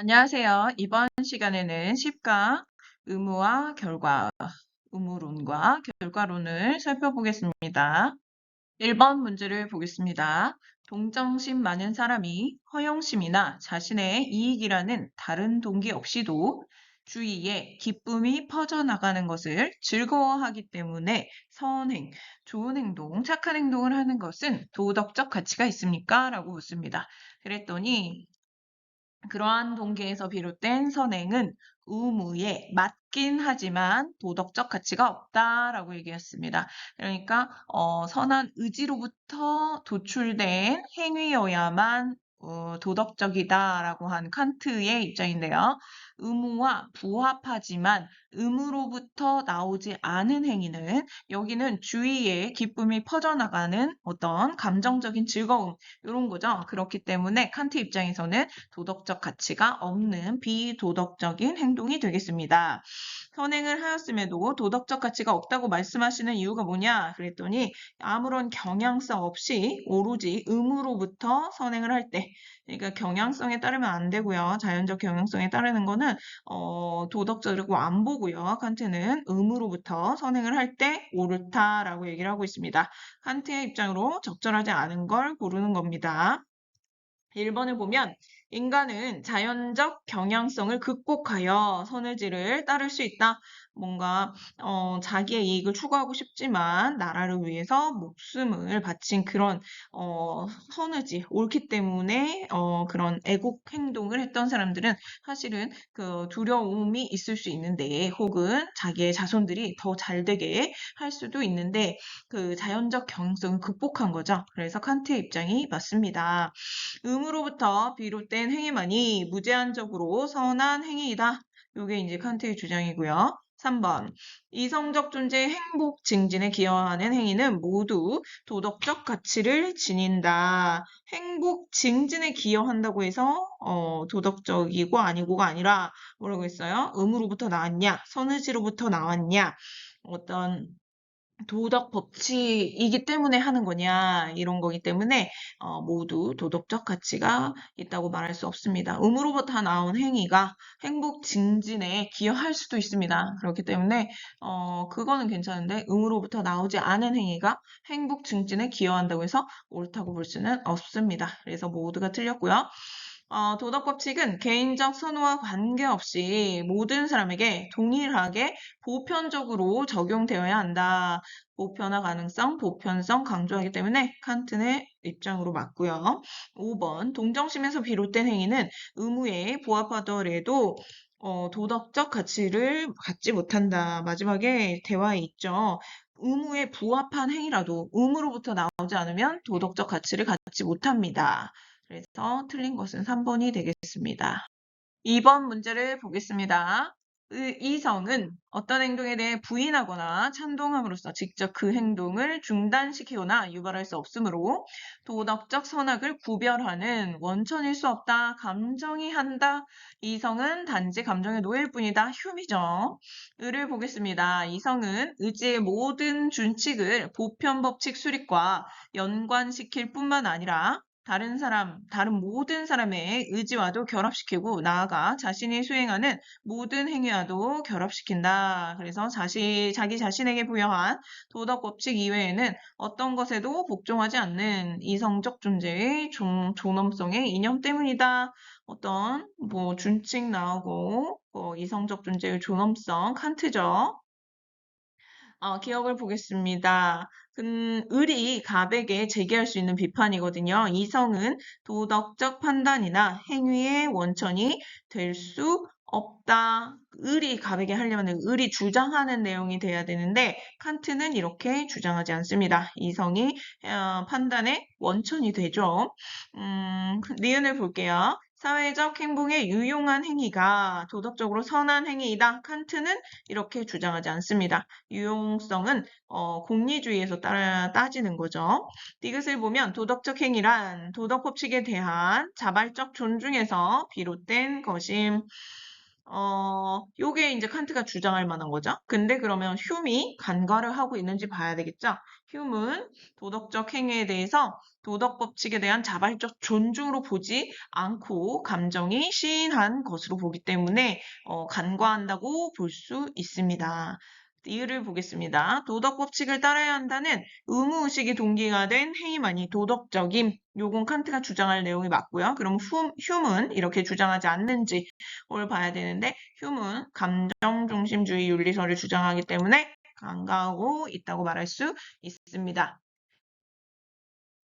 안녕하세요. 이번 시간에는 10강 의무와 결과, 의무론과 결과론을 살펴보겠습니다. 1번 문제를 보겠습니다. 동정심 많은 사람이 허영심이나 자신의 이익이라는 다른 동기 없이도 주위에 기쁨이 퍼져나가는 것을 즐거워하기 때문에 선행, 좋은 행동, 착한 행동을 하는 것은 도덕적 가치가 있습니까? 라고 묻습니다. 그랬더니 그러한 동기에서 비롯된 선행은 의무에 맞긴 하지만 도덕적 가치가 없다라고 얘기했습니다. 그러니까 어, 선한 의지로부터 도출된 행위여야만 어, 도덕적이다라고 한 칸트의 입장인데요. 의무와 부합하지만 의무로부터 나오지 않은 행위는 여기는 주위에 기쁨이 퍼져나가는 어떤 감정적인 즐거움 이런 거죠. 그렇기 때문에 칸트 입장에서는 도덕적 가치가 없는 비도덕적인 행동이 되겠습니다. 선행을 하였음에도 도덕적 가치가 없다고 말씀하시는 이유가 뭐냐? 그랬더니 아무런 경향성 없이 오로지 의무로부터 선행을 할 때, 그러니까 경향성에 따르면 안 되고요. 자연적 경향성에 따르는 거는 어, 도덕적이고 안 보고요. 칸트는 의무로부터 선행을 할 때 옳다라고 얘기를 하고 있습니다. 칸트의 입장으로 적절하지 않은 걸 고르는 겁니다. 1번을 보면 인간은 자연적 경향성을 극복하여 선을지를 따를 수 있다. 뭔가 어, 자기의 이익을 추구하고 싶지만 나라를 위해서 목숨을 바친 그런 어, 선의지 옳기 때문에 어, 그런 애국 행동을 했던 사람들은 사실은 그 두려움이 있을 수 있는데 혹은 자기의 자손들이 더 잘 되게 할 수도 있는데 그 자연적 경향성을 극복한 거죠. 그래서 칸트의 입장이 맞습니다. 의무로부터 비롯된 행위만이 무제한적으로 선한 행위이다. 이게 이제 칸트의 주장이고요. 3번. 이성적 존재의 행복 증진에 기여하는 행위는 모두 도덕적 가치를 지닌다. 행복 증진에 기여한다고 해서 어, 도덕적이고 아니고가 아니라 뭐라고 했어요? 의무로부터 나왔냐? 선의지로부터 나왔냐? 어떤 도덕 법칙이기 때문에 하는 거냐 이런 거기 때문에 어, 모두 도덕적 가치가 있다고 말할 수 없습니다. 의무로부터 나온 행위가 행복 증진에 기여할 수도 있습니다. 그렇기 때문에 어, 그거는 괜찮은데 의무로부터 나오지 않은 행위가 행복 증진에 기여한다고 해서 옳다고 볼 수는 없습니다. 그래서 모두가 틀렸고요. 어, 도덕 법칙은 개인적 선호와 관계없이 모든 사람에게 동일하게 보편적으로 적용되어야 한다. 보편화 가능성, 보편성 강조하기 때문에 칸트의 입장으로 맞고요. 5번 동정심에서 비롯된 행위는 의무에 부합하더라도 어, 도덕적 가치를 갖지 못한다. 마지막에 대화에 있죠. 의무에 부합한 행위라도 의무로부터 나오지 않으면 도덕적 가치를 갖지 못합니다. 그래서 틀린 것은 3번이 되겠습니다. 2번 문제를 보겠습니다. 의- 이성은 어떤 행동에 대해 부인하거나 찬동함으로써 직접 그 행동을 중단시키거나 유발할 수 없으므로 도덕적 선악을 구별하는 원천일 수 없다. 감정이 한다. 이성은 단지 감정의 노예일 뿐이다. 휴미죠. 의를 보겠습니다. 이성은 의지의 모든 준칙을 보편 법칙 수립과 연관시킬 뿐만 아니라 다른 사람, 다른 모든 사람의 의지와도 결합시키고 나아가 자신이 수행하는 모든 행위와도 결합시킨다. 그래서 자시, 자기 자신에게 부여한 도덕 법칙 이외에는 어떤 것에도 복종하지 않는 이성적 존재의 존, 존엄성의 이념 때문이다. 어떤 뭐 준칙 나오고 뭐 이성적 존재의 존엄성 칸트죠. 어, 기억을 보겠습니다. 근, 을이 갑에게 제기할 수 있는 비판이거든요. 이성은 도덕적 판단이나 행위의 원천이 될 수 없다. 을이 갑에게 하려면 을이 주장하는 내용이 돼야 되는데 칸트는 이렇게 주장하지 않습니다. 이성이 어, 판단의 원천이 되죠. 음, 니은을 볼게요. 사회적 행동에 유용한 행위가 도덕적으로 선한 행위이다. 칸트는 이렇게 주장하지 않습니다. 유용성은 어, 공리주의에서 따라, 따지는 거죠. 디귿을 보면 도덕적 행위란 도덕 법칙에 대한 자발적 존중에서 비롯된 것임. 어, 요게 이제 칸트가 주장할 만한 거죠. 근데 그러면 흉이 간과를 하고 있는지 봐야 되겠죠. 흉은 도덕적 행위에 대해서 도덕 법칙에 대한 자발적 존중으로 보지 않고 감정이 시인한 것으로 보기 때문에 어, 간과한다고 볼 수 있습니다. 이유를 보겠습니다. 도덕 법칙을 따라야 한다는 의무의식이 동기가 된 행위만이 도덕적임. 요건 칸트가 주장할 내용이 맞고요. 그럼 후, 휴문 이렇게 주장하지 않는지 를 봐야 되는데 휴문 감정중심주의 윤리설을 주장하기 때문에 간과하고 있다고 말할 수 있습니다.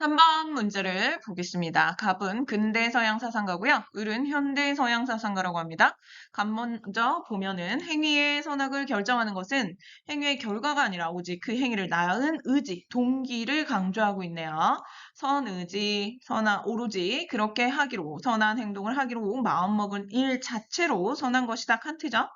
3번 문제를 보겠습니다. 갑은 근대 서양 사상가고요. 을은 현대 서양 사상가라고 합니다. 갑 먼저 보면은 행위의 선악을 결정하는 것은 행위의 결과가 아니라 오직 그 행위를 낳은 의지, 동기를 강조하고 있네요. 선의지, 선한 오로지 그렇게 하기로 선한 행동을 하기로 마음먹은 일 자체로 선한 것이다 칸트죠.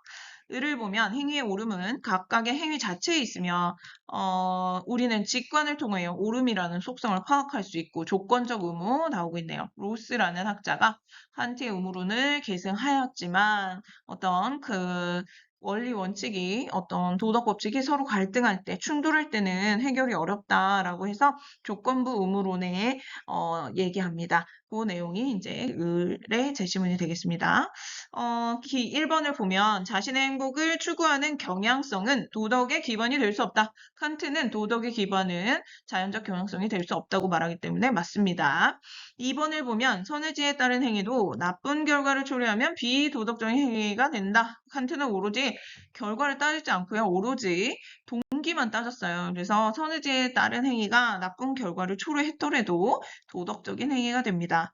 을을 보면 행위의 오름은 각각의 행위 자체에 있으며 어, 우리는 직관을 통해 오름이라는 속성을 파악할 수 있고 조건적 의무 나오고 있네요. 로스라는 학자가 한티의 의무론을 계승하였지만 어떤 그 원리 원칙이 어떤 도덕 법칙이 서로 갈등할 때 충돌할 때는 해결이 어렵다라고 해서 조건부 의무론에 어, 얘기합니다. 그 내용이 이제 을의 제시문이 되겠습니다. 어, 기 1번을 보면 자신의 행복을 추구하는 경향성은 도덕의 기반이 될 수 없다. 칸트는 도덕의 기반은 자연적 경향성이 될 수 없다고 말하기 때문에 맞습니다. 2번을 보면 선의지에 따른 행위도 나쁜 결과를 초래하면 비도덕적인 행위가 된다. 칸트는 오로지 결과를 따지지 않고요. 오로지 동기만 따졌어요. 그래서 선의지에 따른 행위가 나쁜 결과를 초래했더라도 도덕적인 행위가 됩니다.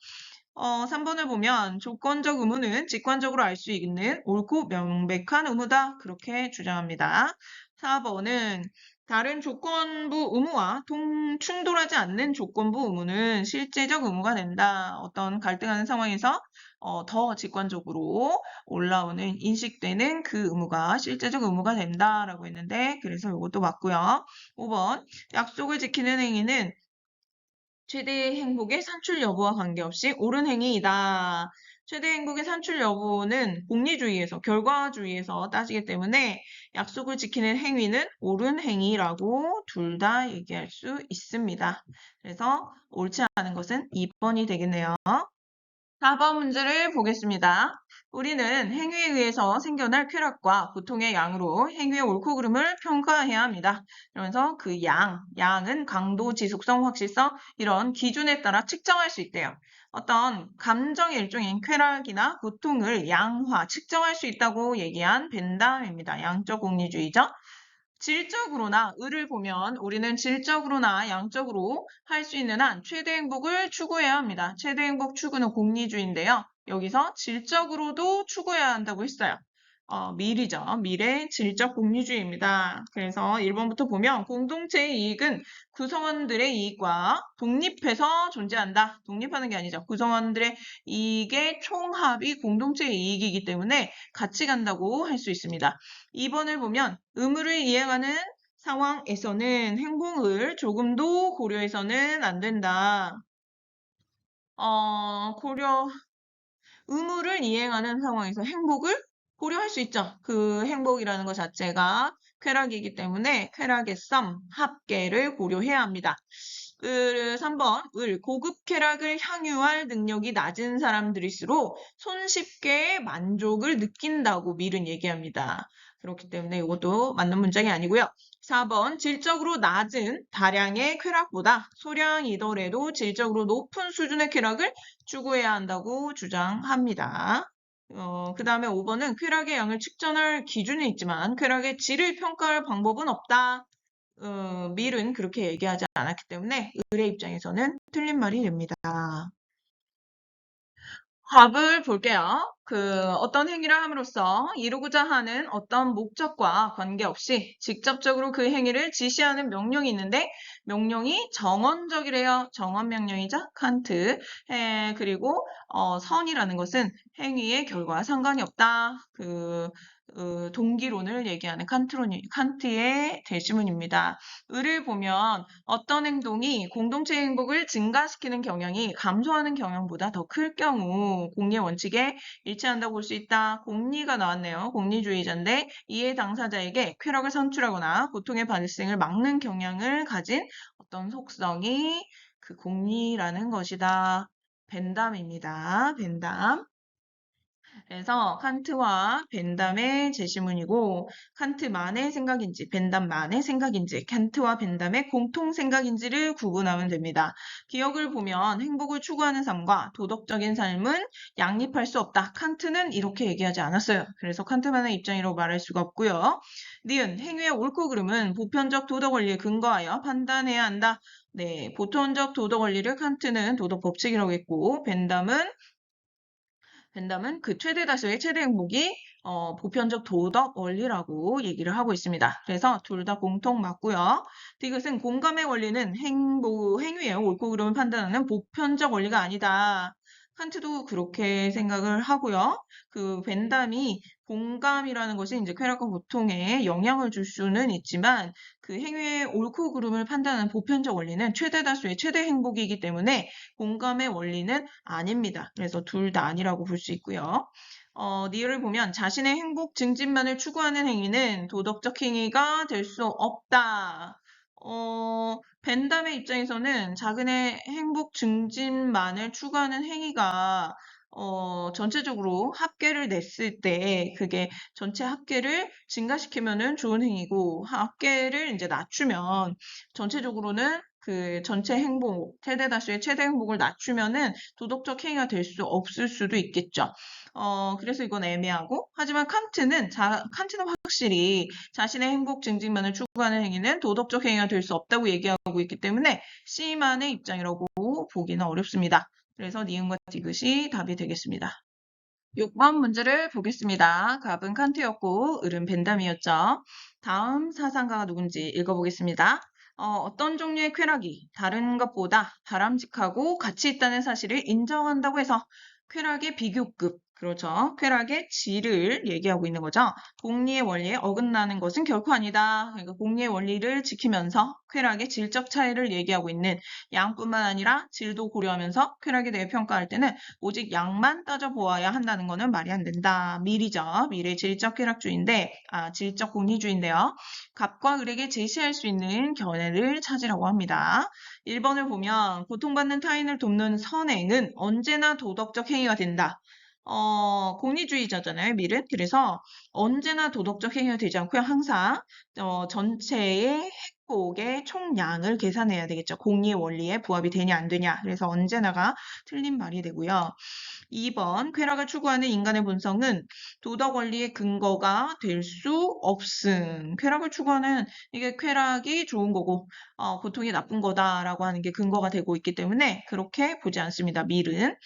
어, 3번을 보면 조건적 의무는 직관적으로 알 수 있는 옳고 명백한 의무다. 그렇게 주장합니다. 4번은 다른 조건부 의무와 동, 충돌하지 않는 조건부 의무는 실제적 의무가 된다. 어떤 갈등하는 상황에서 어, 더 직관적으로 올라오는 인식되는 그 의무가 실제적 의무가 된다라고 했는데 그래서 이것도 맞고요. 5번 약속을 지키는 행위는 최대의 행복의 산출 여부와 관계없이 옳은 행위이다. 최대 행복의 산출 여부는 공리주의에서 결과주의에서 따지기 때문에 약속을 지키는 행위는 옳은 행위라고 둘 다 얘기할 수 있습니다. 그래서 옳지 않은 것은 2번이 되겠네요. 4번 문제를 보겠습니다. 우리는 행위에 의해서 생겨날 쾌락과 고통의 양으로 행위의 옳고 그름을 평가해야 합니다. 그러면서 그 양, 양은 강도, 지속성, 확실성 이런 기준에 따라 측정할 수 있대요. 어떤 감정의 일종인 쾌락이나 고통을 양화, 측정할 수 있다고 얘기한 벤담입니다. 양적 공리주의죠. 질적으로나 을을 보면 우리는 질적으로나 양적으로 할 수 있는 한 최대 행복을 추구해야 합니다. 최대 행복 추구는 공리주의인데요. 여기서 질적으로도 추구해야 한다고 했어요. 어, 밀이죠. 밀의 질적 공유주의입니다. 그래서 1번부터 보면 공동체의 이익은 구성원들의 이익과 독립해서 존재한다. 독립하는 게 아니죠. 구성원들의 이익의 총합이 공동체의 이익이기 때문에 같이 간다고 할 수 있습니다. 2번을 보면 의무를 이행하는 상황에서는 행복을 조금도 고려해서는 안 된다. 어, 고려, 의무를 이행하는 상황에서 행복을 고려할 수 있죠. 그 행복이라는 것 자체가 쾌락이기 때문에 쾌락의 썸, 합계를 고려해야 합니다. 그 3번 을 고급 쾌락을 향유할 능력이 낮은 사람들일수록 손쉽게 만족을 느낀다고 밀은 얘기합니다. 그렇기 때문에 이것도 맞는 문장이 아니고요. 4번 질적으로 낮은 다량의 쾌락보다 소량이더라도 질적으로 높은 수준의 쾌락을 추구해야 한다고 주장합니다. 어, 그 다음에 5번은 쾌락의 양을 측정할 기준이 있지만 쾌락의 질을 평가할 방법은 없다. 어, 밀은 그렇게 얘기하지 않았기 때문에 을의 입장에서는 틀린 말이 됩니다. 답을 볼게요. 그 어떤 행위를 함으로써 이루고자 하는 어떤 목적과 관계없이 직접적으로 그 행위를 지시하는 명령이 있는데 명령이 정언적이래요. 정언 명령이죠. 칸트. 에, 그리고 어, 선이라는 것은 행위의 결과와 상관이 없다. 그 어, 동기론을 얘기하는 칸트론, 칸트의 대시문입니다. 을을 보면 어떤 행동이 공동체 행복을 증가시키는 경향이 감소하는 경향보다 더 클 경우 공리의 원칙에 일치한다고 볼 수 있다. 공리가 나왔네요. 공리주의자인데 이해 당사자에게 쾌락을 산출하거나 고통의 발생을 막는 경향을 가진 어떤 속성이 그 공리라는 것이다. 벤담입니다. 벤담. 그래서 칸트와 벤담의 제시문이고 칸트만의 생각인지 벤담만의 생각인지 칸트와 벤담의 공통 생각인지를 구분하면 됩니다. 기억을 보면 행복을 추구하는 삶과 도덕적인 삶은 양립할 수 없다. 칸트는 이렇게 얘기하지 않았어요. 그래서 칸트만의 입장이라고 말할 수가 없고요. 니은 행위의 옳고 그름은 보편적 도덕 원리에 근거하여 판단해야 한다. 네, 보편적 도덕 원리를 칸트는 도덕 법칙이라고 했고 벤담은 벤담은 그 최대 다수의 최대 행복이 어, 보편적 도덕 원리라고 얘기를 하고 있습니다. 그래서 둘 다 공통 맞고요. 디귿은 공감의 원리는 행복, 행위의 옳고 그름을 판단하는 보편적 원리가 아니다. 칸트도 그렇게 생각을 하고요. 그 벤담이 공감이라는 것이 이제 쾌락과 고통에 영향을 줄 수는 있지만 그 행위의 옳고 그름을 판단하는 보편적 원리는 최대 다수의 최대 행복이기 때문에 공감의 원리는 아닙니다. 그래서 둘 다 아니라고 볼 수 있고요. 어, 니을 보면 자신의 행복 증진만을 추구하는 행위는 도덕적 행위가 될 수 없다. 어, 벤담의 입장에서는 자신의 행복 증진만을 추구하는 행위가 어, 전체적으로 합계를 냈을 때 그게 전체 합계를 증가시키면은 좋은 행위고 합계를 이제 낮추면 전체적으로는 그 전체 행복, 최대 다수의 최대 행복을 낮추면은 도덕적 행위가 될 수 없을 수도 있겠죠. 어, 그래서 이건 애매하고 하지만 칸트는 자, 칸트는 확실히 자신의 행복 증진만을 추구하는 행위는 도덕적 행위가 될 수 없다고 얘기하고 있기 때문에 C만의 입장이라고 보기는 어렵습니다. 그래서 니은과 디귿이 답이 되겠습니다. 6번 문제를 보겠습니다. 갑은 칸트였고 을은 벤담이었죠. 다음 사상가가 누군지 읽어보겠습니다. 어, 떤 종류의 쾌락이 다른 것보다 바람직하고 가치 있다는 사실을 인정한다고 해서 쾌락의 비교급, 그렇죠. 쾌락의 질을 얘기하고 있는 거죠. 공리의 원리에 어긋나는 것은 결코 아니다. 그러니까 공리의 원리를 지키면서 쾌락의 질적 차이를 얘기하고 있는 양뿐만 아니라 질도 고려하면서 쾌락에 대해 평가할 때는 오직 양만 따져보아야 한다는 것은 말이 안 된다. 밀이죠. 밀의 질적 쾌락주의인데, 아, 질적 공리주의인데요. 갑과 을에게 제시할 수 있는 견해를 찾으라고 합니다. 1번을 보면 고통받는 타인을 돕는 선행은 언제나 도덕적 행위가 된다. 어, 공리주의자잖아요, 밀은. 그래서 언제나 도덕적 행위가 되지 않고요. 항상 어, 전체의 행복의 총량을 계산해야 되겠죠. 공리의 원리에 부합이 되냐 안 되냐. 그래서 언제나가 틀린 말이 되고요. 2번 쾌락을 추구하는 인간의 본성은 도덕 원리의 근거가 될 수 없음. 쾌락을 추구하는 이게 쾌락이 좋은 거고 어, 고통이 나쁜 거다라고 하는 게 근거가 되고 있기 때문에 그렇게 보지 않습니다. 밀은.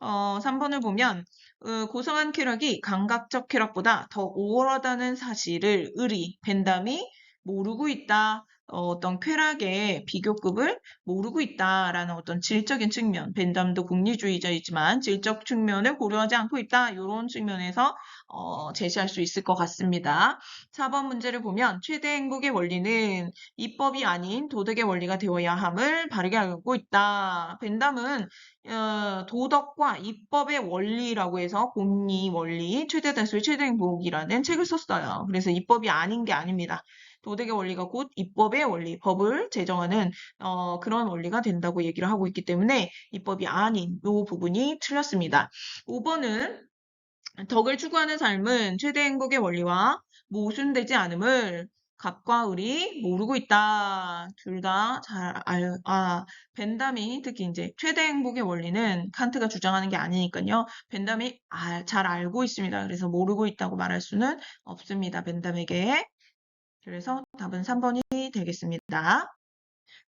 어, 3번을 보면 어, 고성한 쾌락이 감각적 쾌락보다 더 우월하다는 사실을 을이 벤담이 모르고 있다. 어, 떤 쾌락의 비교급을 모르고 있다라는 어떤 질적인 측면, 벤담도 공리주의자이지만 질적 측면을 고려하지 않고 있다. 이런 측면에서 어, 제시할 수 있을 것 같습니다. 4번 문제를 보면 최대 행복의 원리는 이법이 아닌 도덕의 원리가 되어야 함을 바르게 알고 있다. 벤담은 어, 도덕과 입법의 원리라고 해서 공리 원리, 최대 다수의 최대 행복이라는 책을 썼어요. 그래서 입법이 아닌 게 아닙니다. 도덕의 원리가 곧 입법의 원리, 법을 제정하는 어, 그런 원리가 된다고 얘기를 하고 있기 때문에 입법이 아닌 이 부분이 틀렸습니다. 5번은 덕을 추구하는 삶은 최대 행복의 원리와 모순되지 않음을 갑과 을이 모르고 있다. 둘 다 잘 알, 아, 벤담이 특히 이제 최대 행복의 원리는 칸트가 주장하는 게 아니니까요. 벤담이 아, 잘 알고 있습니다. 그래서 모르고 있다고 말할 수는 없습니다. 벤담에게. 그래서 답은 3번이 되겠습니다.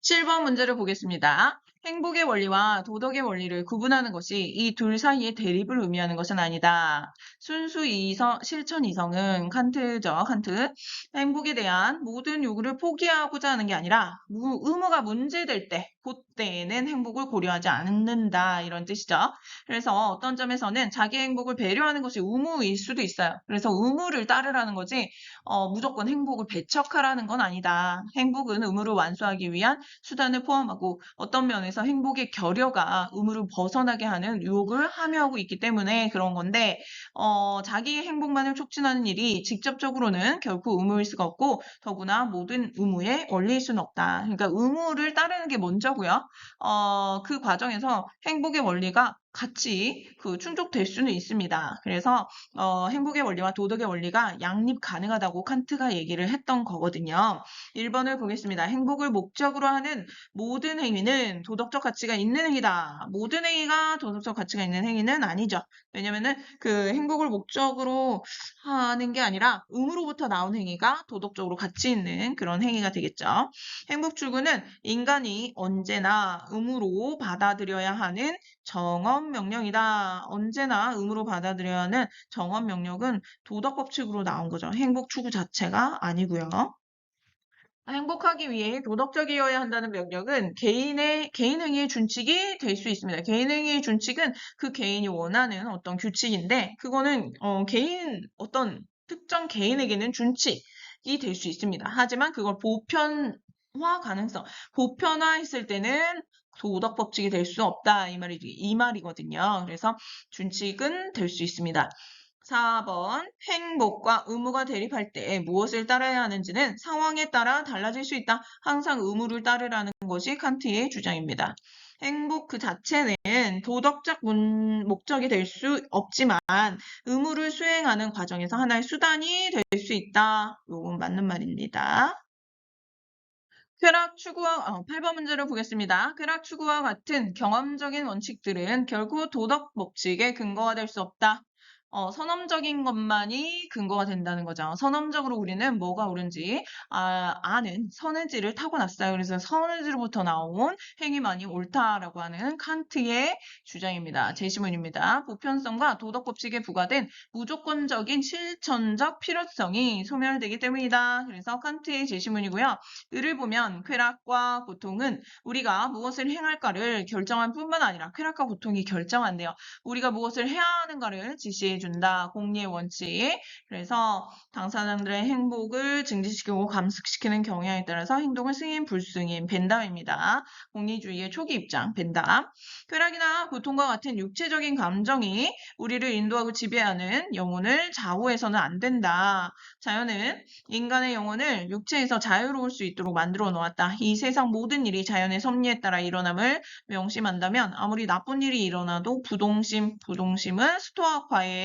7번 문제를 보겠습니다. 행복의 원리와 도덕의 원리를 구분하는 것이 이 둘 사이의 대립을 의미하는 것은 아니다. 순수 이성, 실천 이성은 칸트죠, 칸트. 행복에 대한 모든 요구를 포기하고자 하는 게 아니라 무- 의무가 문제될 때, 그때는 행복을 고려하지 않는다. 이런 뜻이죠. 그래서 어떤 점에서는 자기 행복을 배려하는 것이 의무일 수도 있어요. 그래서 의무를 따르라는 거지, 어, 무조건 행복을 배척하라는 건 아니다. 행복은 의무를 완수하기 위한 수단을 포함하고 어떤 면에서 행복의 결여가 의무를 벗어나게 하는 유혹을 함유하고 있기 때문에 그런 건데 어, 자기의 행복만을 촉진하는 일이 직접적으로는 결코 의무일 수가 없고 더구나 모든 의무의 원리일 수는 없다. 그러니까 의무를 따르는 게 먼저 하고요. 어, 그 과정에서 행복의 원리가 같이 그 충족될 수는 있습니다. 그래서 어, 행복의 원리와 도덕의 원리가 양립 가능하다고 칸트가 얘기를 했던 거거든요. 1번을 보겠습니다. 행복을 목적으로 하는 모든 행위는 도덕적 가치가 있는 행위다. 모든 행위가 도덕적 가치가 있는 행위는 아니죠. 왜냐면은 그 행복을 목적으로 하는 게 아니라 의무로부터 나온 행위가 도덕적으로 가치 있는 그런 행위가 되겠죠. 행복 추구는 인간이 언제나 의무로 받아들여야 하는 정업 명령이다. 언제나 의무로 받아들여야 하는 정업 명령은 도덕 법칙으로 나온 거죠. 행복 추구 자체가 아니고요. 행복하기 위해 도덕적이어야 한다는 명령은 개인의 개인 행위의 준칙이 될 수 있습니다. 개인 행위의 준칙은 그 개인이 원하는 어떤 규칙인데 그거는 어, 개인 어떤 특정 개인에게는 준칙 이 될 수 있습니다. 하지만 그걸 보편 화 가능성, 보편화했을 때는 도덕 법칙이 될 수 없다 이 말이 이 말이거든요. 그래서 준칙은 될 수 있습니다. 4번 행복과 의무가 대립할 때 무엇을 따라야 하는지는 상황에 따라 달라질 수 있다. 항상 의무를 따르라는 것이 칸트의 주장입니다. 행복 그 자체는 도덕적 문- 목적이 될 수 없지만 의무를 수행하는 과정에서 하나의 수단이 될 수 있다. 이건 맞는 말입니다. 쾌락 추구와 어, 8번 문제를 보겠습니다. 쾌락 추구와 같은 경험적인 원칙들은 결코 도덕 법칙의 근거가 될 수 없다. 어, 선험적인 것만이 근거가 된다는 거죠. 선험적으로 우리는 뭐가 옳은지 아, 아는 선의지를 타고났어요. 그래서 선의지로부터 나온 행위만이 옳다라고 하는 칸트의 주장입니다. 제시문입니다. 보편성과 도덕 법칙에 부과된 무조건적인 실천적 필요성이 소멸되기 때문이다. 그래서 칸트의 제시문이고요. 을을 보면 쾌락과 고통은 우리가 무엇을 행할까를 결정할 뿐만 아니라 쾌락과 고통이 결정한대요. 우리가 무엇을 해야 하는가를 지시해 준다. 공리의 원칙. 그래서 당사자들의 행복을 증진시키고 감축시키는 경향에 따라서 행동을 승인, 불승인, 벤담입니다. 공리주의의 초기 입장, 벤담. 쾌락이나 고통과 같은 육체적인 감정이 우리를 인도하고 지배하는 영혼을 좌우해서는 안 된다. 자연은 인간의 영혼을 육체에서 자유로울 수 있도록 만들어 놓았다. 이 세상 모든 일이 자연의 섭리에 따라 일어남을 명심한다면 아무리 나쁜 일이 일어나도 부동심, 부동심은 스토아과의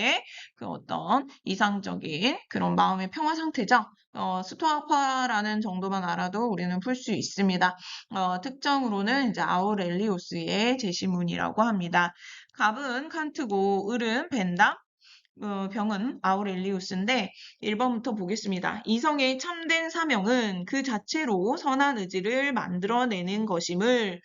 그 어떤 이상적인 그런 마음의 평화 상태죠. 어, 스토아파라는 정도만 알아도 우리는 풀 수 있습니다. 어, 특정으로는 이제 아우렐리오스의 제시문이라고 합니다. 갑은 칸트고 을은 벤담, 어, 병은 아우렐리우스인데 1번부터 보겠습니다. 이성의 참된 사명은 그 자체로 선한 의지를 만들어내는 것임을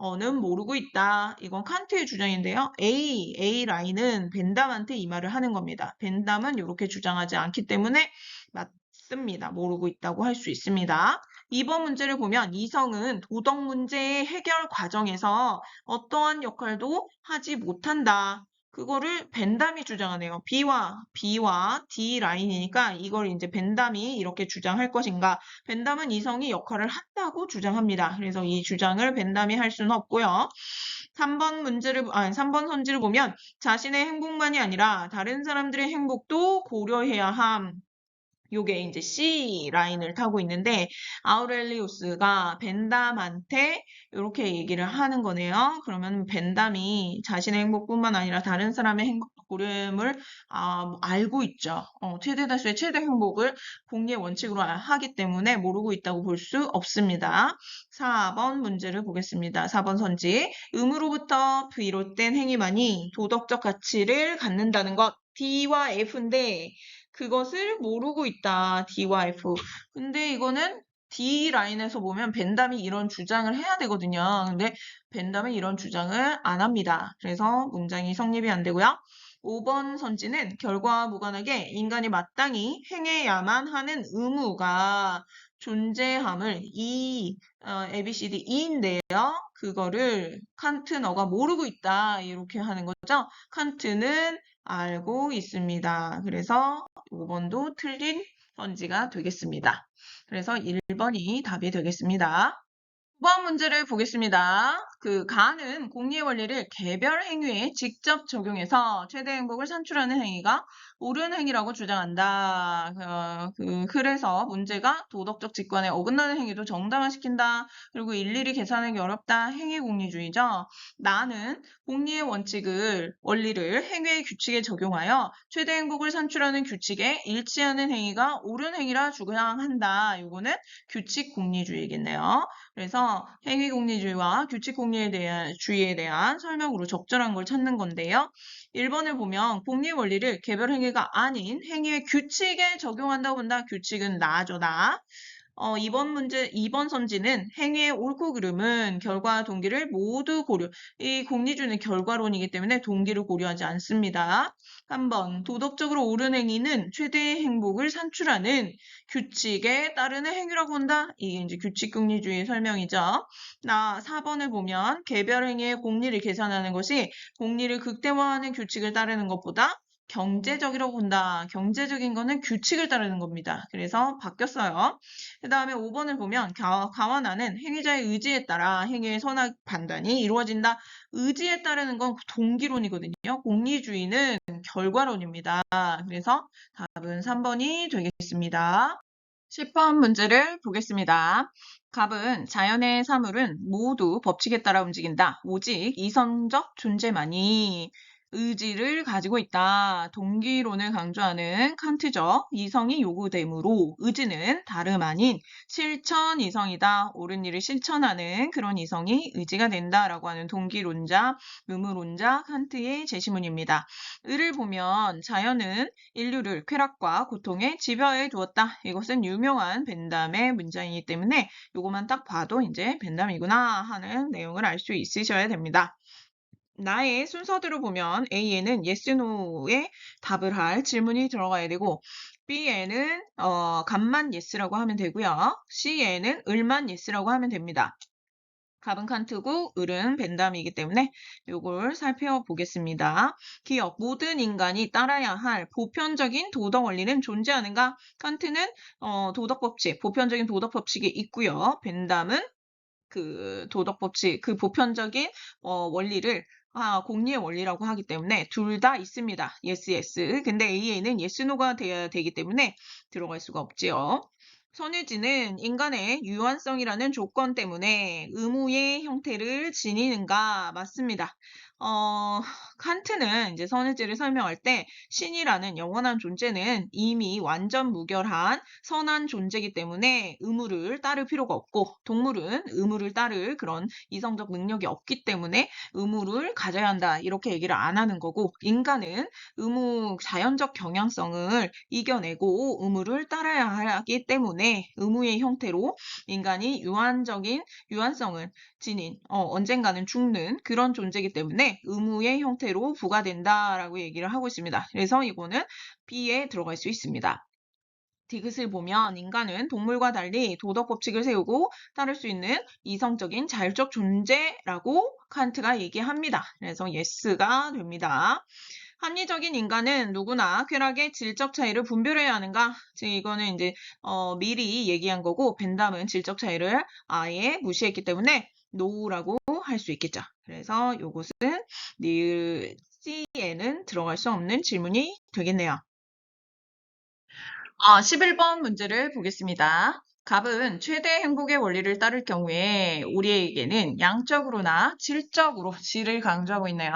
어는 모르고 있다. 이건 칸트의 주장인데요. A, A 라인은 벤담한테 이 말을 하는 겁니다. 벤담은 이렇게 주장하지 않기 때문에 맞습니다. 모르고 있다고 할 수 있습니다. 2번 문제를 보면 이성은 도덕 문제의 해결 과정에서 어떠한 역할도 하지 못한다. 그거를 벤담이 주장하네요. B와 B와 D 라인이니까 이걸 이제 벤담이 이렇게 주장할 것인가? 벤담은 이성이 역할을 한다고 주장합니다. 그래서 이 주장을 벤담이 할 수는 없고요. 3번 문제를 아니 3번 선지를 보면 자신의 행복만이 아니라 다른 사람들의 행복도 고려해야 함. 요게 이제 C 라인을 타고 있는데 아우렐리우스가 벤담한테 이렇게 얘기를 하는 거네요. 그러면 벤담이 자신의 행복뿐만 아니라 다른 사람의 행복도 고름을 아, 뭐 알고 있죠. 어, 최대 다수의 최대 행복을 공리의 원칙으로 하기 때문에 모르고 있다고 볼 수 없습니다. 4번 문제를 보겠습니다. 4번 선지. 의무로부터 비롯된 행위만이 도덕적 가치를 갖는다는 것. D와 F인데 그것을 모르고 있다. D와 F. 근데 이거는 D 라인에서 보면 벤담이 이런 주장을 해야 되거든요. 근데 벤담은 이런 주장을 안 합니다. 그래서 문장이 성립이 안 되고요. 5번 선지는 결과와 무관하게 인간이 마땅히 행해야만 하는 의무가 존재함을 이 어, ABCD E인데요. 그거를 칸트 너가 모르고 있다 이렇게 하는 거죠. 칸트는 알고 있습니다. 그래서 5번도 틀린 선지가 되겠습니다. 그래서 1번이 답이 되겠습니다. 9번 문제를 보겠습니다. 그 가는 공리의 원리를 개별 행위에 직접 적용해서 최대 행복을 산출하는 행위가 옳은 행위라고 주장한다. 어, 그, 그래서 문제가 도덕적 직관에 어긋나는 행위도 정당화시킨다. 그리고 일일이 계산하기 어렵다. 행위 공리주의죠. 나는 공리의 원칙을 원리를 행위의 규칙에 적용하여 최대 행복을 산출하는 규칙에 일치하는 행위가 옳은 행위라 주장한다. 요거는 규칙 공리주의겠네요. 그래서 행위 공리주의와 규칙 공리 에 대한 주의에 대한 설명으로 적절한 걸 찾는 건데요. 1번을 보면 공리 원리를 개별 행위가 아닌 행위의 규칙에 적용한다고 본다. 규칙은 나죠, 나. 어, 2번 문제, 2번 선지는 행위의 옳고 그름은 결과 동기를 모두 고려. 이 공리주의는 결과론이기 때문에 동기를 고려하지 않습니다. 3번 도덕적으로 옳은 행위는 최대의 행복을 산출하는 규칙에 따르는 행위라고 한다. 이게 이제 규칙 공리주의 설명이죠. 나 4번을 보면 개별 행위의 공리를 계산하는 것이 공리를 극대화하는 규칙을 따르는 것보다 경제적이라고 본다. 경제적인 거는 규칙을 따르는 겁니다. 그래서 바뀌었어요. 그 다음에 5번을 보면 가, 가와나는 행위자의 의지에 따라 행위의 선악 판단이 이루어진다. 의지에 따르는 건 동기론이거든요. 공리주의는 결과론입니다. 그래서 답은 3번이 되겠습니다. 10번 문제를 보겠습니다. 갑은 자연의 사물은 모두 법칙에 따라 움직인다. 오직 이성적 존재만이 의지를 가지고 있다. 동기론을 강조하는 칸트적 이성이 요구되므로 의지는 다름 아닌 실천 이성이다. 옳은 일을 실천하는 그런 이성이 의지가 된다라고 하는 동기론자, 의무론자 칸트의 제시문입니다. 을을 보면 자연은 인류를 쾌락과 고통에 지배하에 두었다. 이것은 유명한 벤담의 문장이기 때문에 이것만 딱 봐도 이제 벤담이구나 하는 내용을 알 수 있으셔야 됩니다. 나의 순서대로 보면 A에는 yes, no에 답을 할 질문이 들어가야 되고 B에는 어, 값만 yes라고 하면 되고요. C에는 을만 yes라고 하면 됩니다. 갑은 칸트고 을은 벤담이기 때문에 이걸 살펴보겠습니다. 기억, 모든 인간이 따라야 할 보편적인 도덕 원리는 존재하는가? 칸트는 어, 도덕 법칙, 보편적인 도덕 법칙이 있고요. 벤담은 그 도덕 법칙, 그 보편적인 어, 원리를 아, 공리의 원리라고 하기 때문에 둘 다 있습니다. yes, yes. 근데 A에는 yes, no가 돼야 되기 때문에 들어갈 수가 없지요. 선의지는 인간의 유한성이라는 조건 때문에 의무의 형태를 지니는가? 맞습니다. 어, 칸트는 이제 선의지를 설명할 때 신이라는 영원한 존재는 이미 완전 무결한 선한 존재이기 때문에 의무를 따를 필요가 없고 동물은 의무를 따를 그런 이성적 능력이 없기 때문에 의무를 가져야 한다. 이렇게 얘기를 안 하는 거고 인간은 의무 자연적 경향성을 이겨내고 의무를 따라야 하기 때문에 의무의 형태로 인간이 유한적인 유한성을 지닌 어, 언젠가는 죽는 그런 존재이기 때문에 의무의 형태로 부과된다라고 얘기를 하고 있습니다. 그래서 이거는 B에 들어갈 수 있습니다. 디귿을 보면 인간은 동물과 달리 도덕 법칙을 세우고 따를 수 있는 이성적인 자율적 존재라고 칸트가 얘기합니다. 그래서 yes가 됩니다. 합리적인 인간은 누구나 쾌락의 질적 차이를 분별해야 하는가? 지금 이거는 이제 어, 미리 얘기한 거고 벤담은 질적 차이를 아예 무시했기 때문에 no라고 할 수 있겠죠. 그래서 이것은 니을 C에는 들어갈 수 없는 질문이 되겠네요. 아, 11번 문제를 보겠습니다. 갑은 최대 행복의 원리를 따를 경우에 우리에게는 양적으로나 질적으로 질을 강조하고 있네요.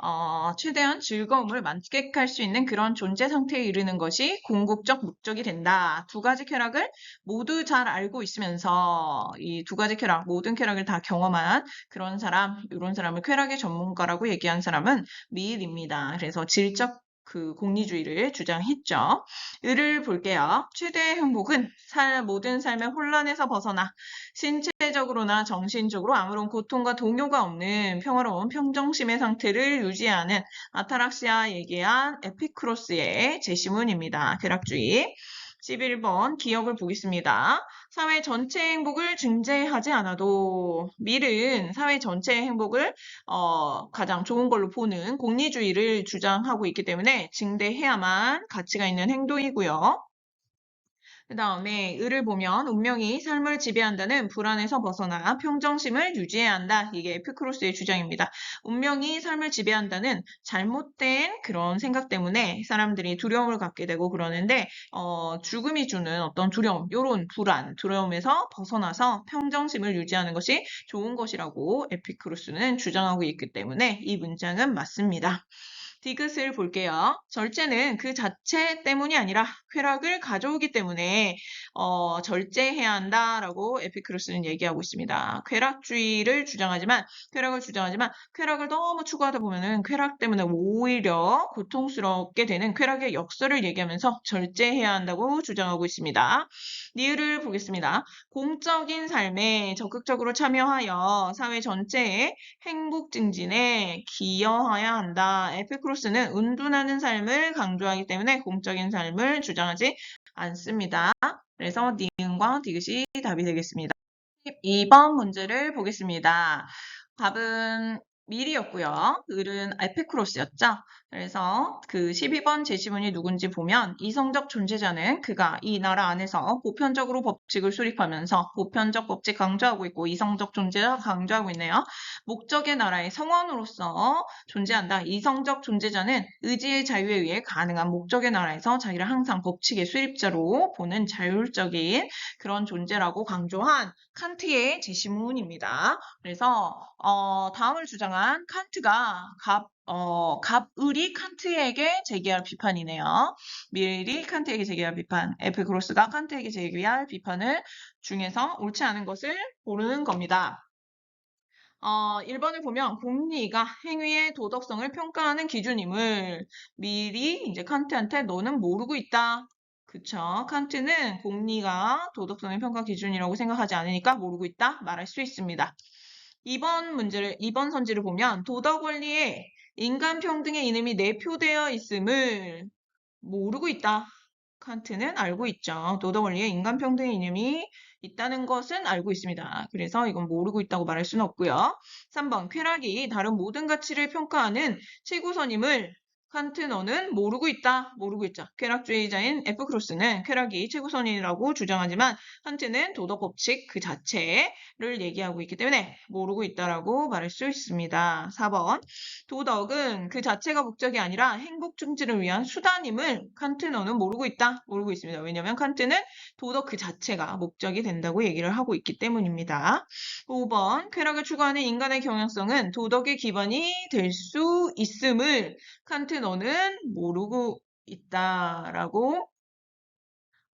어, 최대한 즐거움을 만끽할 수 있는 그런 존재 상태에 이르는 것이 궁극적 목적이 된다. 두 가지 쾌락을 모두 잘 알고 있으면서 이 두 가지 쾌락, 모든 쾌락을 다 경험한 그런 사람, 이런 사람을 쾌락의 전문가라고 얘기한 사람은 미일입니다. 그래서 질적 그 공리주의를 주장했죠. 을을 볼게요. 최대 행복은 살, 모든 삶의 혼란에서 벗어나 신체적으로나 정신적으로 아무런 고통과 동요가 없는 평화로운 평정심의 상태를 유지하는 아타락시아 얘기한 에피크로스의 제시문입니다. 쾌락주의. 11번 기억을 보겠습니다. 사회 전체 행복을 증재하지 않아도 밀은 사회 전체의 행복을 어, 가장 좋은 걸로 보는 공리주의를 주장하고 있기 때문에 증대해야만 가치가 있는 행동이고요. 그 다음에 을을 보면 운명이 삶을 지배한다는 불안에서 벗어나 평정심을 유지해야 한다. 이게 에피크로스의 주장입니다. 운명이 삶을 지배한다는 잘못된 그런 생각 때문에 사람들이 두려움을 갖게 되고 그러는데 어, 죽음이 주는 어떤 두려움, 요런 불안, 두려움에서 벗어나서 평정심을 유지하는 것이 좋은 것이라고 에피크로스는 주장하고 있기 때문에 이 문장은 맞습니다. 디귿을 볼게요. 절제는 그 자체 때문이 아니라 쾌락을 가져오기 때문에 어, 절제해야 한다라고 에피크로스는 얘기하고 있습니다. 쾌락주의를 주장하지만 쾌락을 주장하지만 쾌락을 너무 추구하다 보면은 쾌락 때문에 오히려 고통스럽게 되는 쾌락의 역설을 얘기하면서 절제해야 한다고 주장하고 있습니다. 니을을 보겠습니다. 공적인 삶에 적극적으로 참여하여 사회 전체의 행복 증진에 기여해야 한다. 에피크로스 는 은둔하는 삶을 강조하기 때문에 공적인 삶을 주장하지 않습니다. 그래서 니은과 디귿이 답이 되겠습니다. 12번 문제를 보겠습니다. 답은 밀이었고요. 을은 에피크로스였죠. 그래서 그 12번 제시문이 누군지 보면 이성적 존재자는 그가 이 나라 안에서 보편적으로 법칙을 수립하면서 보편적 법칙 강조하고 있고 이성적 존재자 강조하고 있네요. 목적의 나라의 성원으로서 존재한다. 이성적 존재자는 의지의 자유에 의해 가능한 목적의 나라에서 자기를 항상 법칙의 수립자로 보는 자율적인 그런 존재라고 강조한 칸트의 제시문입니다. 그래서 어, 다음을 주장한 칸트가 갑, 어, 갑을이 칸트에게 제기할 비판이네요. 밀이 칸트에게 제기할 비판, 에피크로스가 칸트에게 제기할 비판을 중에서 옳지 않은 것을 고르는 겁니다. 어, 1번을 보면 공리가 행위의 도덕성을 평가하는 기준임을 미리 이제 칸트한테 너는 모르고 있다. 그쵸. 칸트는 공리가 도덕성의 평가 기준이라고 생각하지 않으니까 모르고 있다 말할 수 있습니다. 2번 문제를, 2번 선지를 보면 도덕 원리에 인간 평등의 이름이 내표되어 있음을 모르고 있다. 칸트는 알고 있죠. 도덕 원리에 인간 평등의 이념이 있다는 것은 알고 있습니다. 그래서 이건 모르고 있다고 말할 수는 없고요. 3번 쾌락이 다른 모든 가치를 평가하는 최고선임을 칸트 너는 모르고 있다. 모르고 있자. 쾌락주의자인 에프크로스는 쾌락이 최고선이라고 주장하지만 칸트는 도덕 법칙 그 자체를 얘기하고 있기 때문에 모르고 있다라고 말할 수 있습니다. 4번 도덕은 그 자체가 목적이 아니라 행복 증진을 위한 수단임을 칸트 너는 모르고 있다. 모르고 있습니다. 왜냐하면 칸트는 도덕 그 자체가 목적이 된다고 얘기를 하고 있기 때문입니다. 5번 쾌락을 추구하는 인간의 경향성은 도덕의 기반이 될 수 있음을 칸트 너는 모르고 있다라고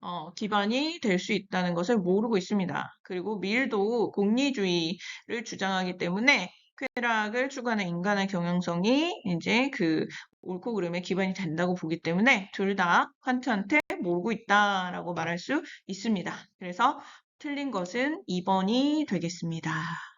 어, 기반이 될 수 있다는 것을 모르고 있습니다. 그리고 밀도 공리주의를 주장하기 때문에 쾌락을 추구하는 인간의 경향성이 이제 그 옳고 그름의 기반이 된다고 보기 때문에 둘 다 칸트한테 모르고 있다라고 말할 수 있습니다. 그래서 틀린 것은 2번이 되겠습니다.